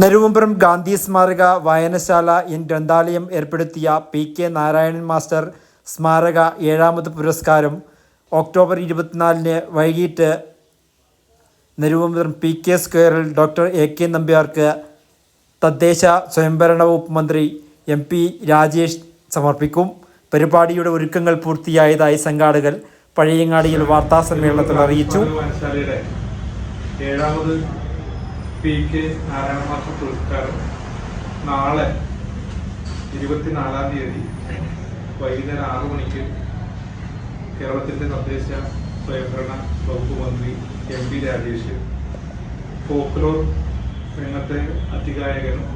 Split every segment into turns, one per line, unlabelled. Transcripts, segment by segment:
നെരുവമ്പുറം ഗാന്ധി സ്മാരക വായനശാല ഇൻ ഗ്രന്ഥാലയം ഏർപ്പെടുത്തിയ പി കെ നാരായണൻ മാസ്റ്റർ സ്മാരക ഏഴാമത് പുരസ്കാരം ഒക്ടോബർ ഇരുപത്തിനാലിന് വൈകിട്ട് നെരുവമ്പുറം പി കെ സ്ക്വയറിൽ ഡോക്ടർ എ കെ നമ്പ്യാർക്ക് തദ്ദേശ സ്വയംഭരണ വകുപ്പ് മന്ത്രി എം പി രാജേഷ് സമർപ്പിക്കും. പരിപാടിയുടെ ഒരുക്കങ്ങൾ പൂർത്തിയായതായി സംഘാടകർ പഴയങ്ങാടിയിൽ വാർത്താ സമ്മേളനത്തിൽ അറിയിച്ചു.
ഏഴാമത് പി കെ നാരായണ മാസ്റ്റർ പുരസ്കാരം നാളെ ഇരുപത്തിനാലാം തീയതി വൈകുന്നേരം ആറു മണിക്ക് കേരളത്തിന്റെ തദ്ദേശ സ്വയംഭരണ വകുപ്പ് മന്ത്രി എം പി രാജേഷ് ഫോക്ലോർ രംഗത്തെ അധികായകനും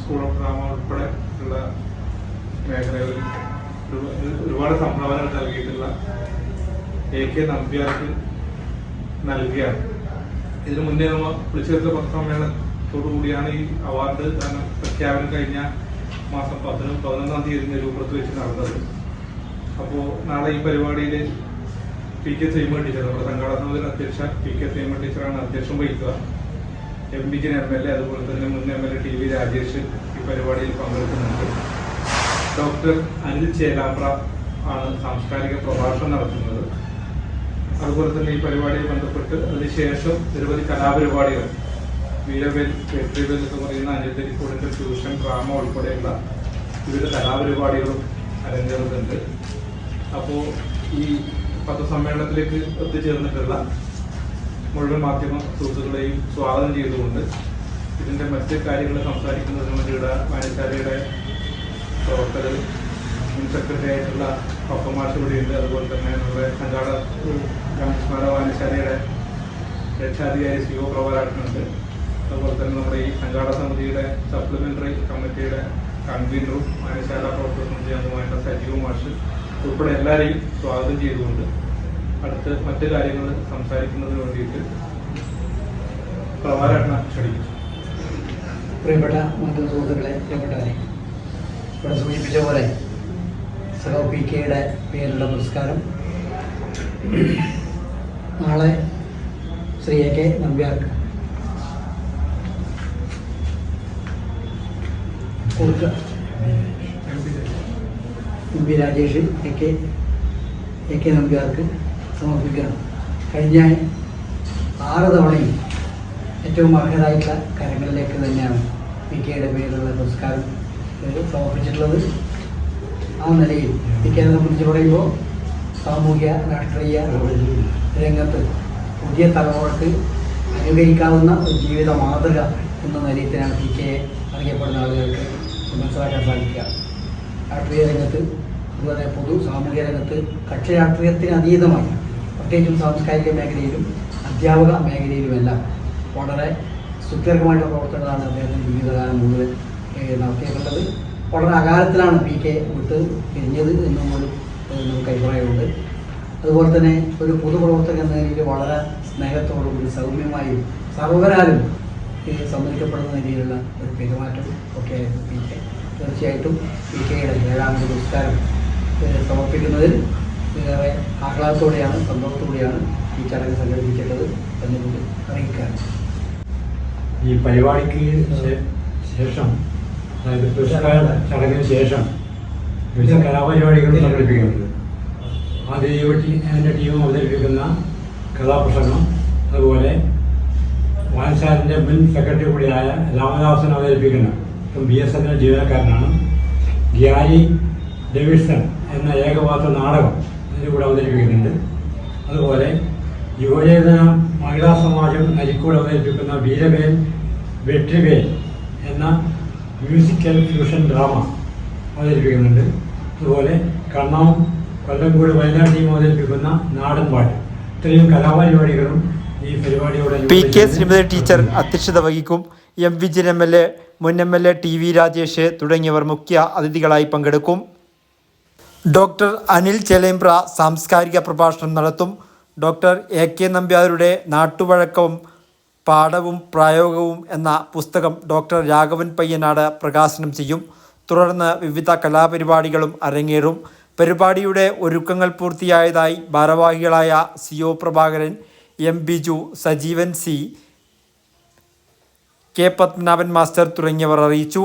സ്കൂൾ ഓഫ് ഡ്രാമ ഉൾപ്പെടെ ഉള്ള മേഖലകളിൽ ഒരുപാട് സംഭാവനകൾ നൽകിയിട്ടുള്ള എ കെ നമ്പ്യാർക്ക് നൽകുകയാണ് ഇതിനു മുന്നേ നമ്മൾ വിളിച്ചെടുത്ത പത്രസമ്മേളനത്തോടുകൂടിയാണ് ഈ അവാർഡ് പ്രഖ്യാപനം കഴിഞ്ഞ മാസം പതിനും പതിനൊന്നാം തീയതി രൂപത്ത് വെച്ച് നടന്നത്. അപ്പോൾ നാളെ ഈ പരിപാടിയിൽ പി കെ സൈമ ടീച്ചർ നമ്മുടെ സംഘാടന അധ്യക്ഷ പി കെ സൈമ ടീച്ചറാണ് അധ്യക്ഷം വഹിക്കുക. M P Jin M L A അതുപോലെ തന്നെ മുൻ M L A T V Rajesh ഈ പരിപാടിയിൽ പങ്കെടുക്കുന്നുണ്ട്. ഡോക്ടർ അനിൽ ചേലാമ്പ്ര ആണ് സാംസ്കാരിക പ്രഭാഷണം നടത്തുന്നത്. അതുപോലെ തന്നെ ഈ പരിപാടിയിൽ ബന്ധപ്പെട്ട് അതിനുശേഷം നിരവധി കലാപരിപാടികൾ വീരവേൽ വെട്രിവേൽ എന്ന് പറയുന്ന അനിയത്തരിക്കോടിന്റെ ട്യൂഷൻ ഡ്രാമ ഉൾപ്പെടെയുള്ള വിവിധ കലാപരിപാടികളും അരങ്ങേറുന്നുണ്ട്. അപ്പോൾ ഈ പത്രസമ്മേളനത്തിലേക്ക് എത്തിച്ചേർന്നിട്ടുള്ള മുഴുവൻ മാധ്യമ സുഹൃത്തുക്കളെയും സ്വാഗതം ചെയ്തുകൊണ്ട് ഇതിന്റെ മറ്റ് കാര്യങ്ങൾ സംസാരിക്കുന്നതിന് വേണ്ടിയുള്ള വായനശാലയുടെ പ്രവർത്തകർ സെക്രട്ടറി ആയിട്ടുള്ള പപ്പമാഷ് ഇവിടെയുണ്ട് അതുപോലെ തന്നെ നമ്മുടെ സംഘാടക സ്മാര വായനശാലയുടെ രക്ഷാധികാരി സി ഒ പ്രഭാരാട്ടനുണ്ട് അതുപോലെ തന്നെ നമ്മുടെ ഈ സംഘാടക സമിതിയുടെ സപ്ലിമെന്ററി കമ്മിറ്റിയുടെ കൺവീനറും വായനശാല പ്രവർത്തക സമിതി അംഗമായിട്ടുള്ള സജീവ് മാഷ് ഉൾപ്പെടെ എല്ലാവരെയും സ്വാഗതം ചെയ്തുകൊണ്ട് അടുത്ത് മറ്റു കാര്യങ്ങൾ സംസാരിക്കുന്നതിന് വേണ്ടിയിട്ട് പ്രഭാരാട്ടന ക്ഷണിക്കും
പ്രിയപ്പെട്ട മാധ്യമ സുഹൃത്തുക്കളെ പ്രിയപ്പെട്ടവരെ ഇവിടെ സൂചിപ്പിച്ച പോലെ സഹോ പി കെയുടെ പേരിലുള്ള പുരസ്കാരം. നാളെ ശ്രീ എ കെ നമ്പ്യാർക്ക് കൊടുക്കുക M P Rajesh A K A K നമ്പ്യാർക്ക് സമർപ്പിക്കണം. കഴിഞ്ഞ ആറ് തവണയും ഏറ്റവും അർഹരായിട്ടുള്ള കരങ്ങളിലേക്ക് തന്നെയാണ് പി കെയുടെ പേരിലുള്ള പുരസ്കാരം സമർപ്പിച്ചിട്ടുള്ളത്. ആ നിലയിൽ കെയെ സംബന്ധിച്ച് പറയുമ്പോൾ സാമൂഹ്യ രാഷ്ട്രീയ രംഗത്ത് പുതിയ തലമുറയ്ക്ക് അനുകരിക്കാവുന്ന ഒരു ജീവിത മാതൃക എന്ന നിലയത്തിനാണ് പി കെ അറിയപ്പെടുന്ന ആളുകൾക്ക് മനസ്സിലാക്കാൻ സാധിക്കുക. രാഷ്ട്രീയ രംഗത്ത് അതുപോലെ പൊതു സാമൂഹ്യ രംഗത്ത് കക്ഷി രാഷ്ട്രീയത്തിന് അതീതമായി പ്രത്യേകിച്ചും സാംസ്കാരിക മേഖലയിലും അധ്യാപക മേഖലയിലുമെല്ലാം വളരെ സുദീർഘമായിട്ടുള്ള പ്രവർത്തനങ്ങളാണ് അദ്ദേഹത്തിന്റെ ജീവിതകാലം മുഴുവൻ നടത്തിയിട്ടുള്ളത് വളരെ അകാലത്തിലാണ് പി കെ വിട്ട് പിരിഞ്ഞത് എന്നും ഒരു നമുക്ക് അഭിപ്രായമുണ്ട്. അതുപോലെ തന്നെ ഒരു പൊതുപ്രവർത്തകൻ എന്ന നിലയിൽ വളരെ സ്നേഹത്തോടും ഒരു സൗമ്യമായും സർവരാലും ഏഹ്, സമ്മതിക്കപ്പെടുന്ന രീതിയിലുള്ള ഒരു പെരുമാറ്റം ഒക്കെ ആയിരുന്നു പി കെ. തീർച്ചയായിട്ടും പി കെയുടെ ഏഴാമത് പുരസ്കാരം സമർപ്പിക്കുന്നതിൽ ഏറെ ആഹ്ലാദത്തോടെയാണ് സന്തോഷത്തോടെയാണ് ഈ ചടങ്ങ് സംഘടിപ്പിക്കേണ്ടത് എന്നുകൂടി അറിയിക്കുകയാണ്
ഈ പരിപാടിക്ക് ശേഷം അതായത് പുരസ്കാര ചടങ്ങിന് ശേഷം വിവിധ കലാപരിപാടികൾ സംഘടിപ്പിക്കുന്നത് ആദ്യം ഈ എന്റെ ടീം അവതരിപ്പിക്കുന്ന കഥാപ്രസംഗം അതുപോലെ വാൻസാറിന്റെ മുൻ സെക്രട്ടറി കൂടിയായ രാമദാസൻ അവതരിപ്പിക്കുന്ന ഇപ്പം ബി എസ് എഫിന്റെ ജീവനക്കാരനാണ് ഗ്യാരി ഡേവിഡ്സൺ എന്ന ഏകപാത്ര നാടകം അതിന്റെ കൂടെ അവതരിപ്പിക്കുന്നുണ്ട്. അതുപോലെ യുവചേതന മഹിളാ സമാജം നരിക്കൂട് അവതരിപ്പിക്കുന്ന വീരവേൽ വെട്രിവേൽ എന്ന മ്യൂസിക്കൽ ഫ്യൂഷൻ ഡ്രാമ അവതരിപ്പിക്കുന്നുണ്ട് അതുപോലെ കണ്ണാവും കൊല്ലംകോട് വയനാട് ടീം അവതരിപ്പിക്കുന്ന നാടൻ പാട്ട്. ഇത്രയും കലാപരിപാടികളും ഈ പരിപാടിയോടെ
പി കെ ശ്രീമതി ടീച്ചർ അധ്യക്ഷത വഹിക്കും. M Vijin M L A മുൻ M L A T V Rajesh തുടങ്ങിയവർ മുഖ്യ അതിഥികളായി പങ്കെടുക്കും. ഡോക്ടർ അനിൽ ചെലേമ്പ്ര സാംസ്കാരിക പ്രഭാഷണം നടത്തും. ഡോക്ടർ എ കെ നമ്പ്യാരുടെ നാട്ടുവഴക്കവും പാഠവും പ്രയോഗവും എന്ന പുസ്തകം ഡോക്ടർ രാഘവൻ പയ്യനാട് പ്രകാശനം ചെയ്യും. തുടർന്ന് വിവിധ കലാപരിപാടികളും അരങ്ങേറും. പരിപാടിയുടെ ഒരുക്കങ്ങൾ പൂർത്തിയായതായി ഭാരവാഹികളായ C O Prabhakaran M Biju Sajeevan C K Padmanabhan master തുടങ്ങിയവർ അറിയിച്ചു.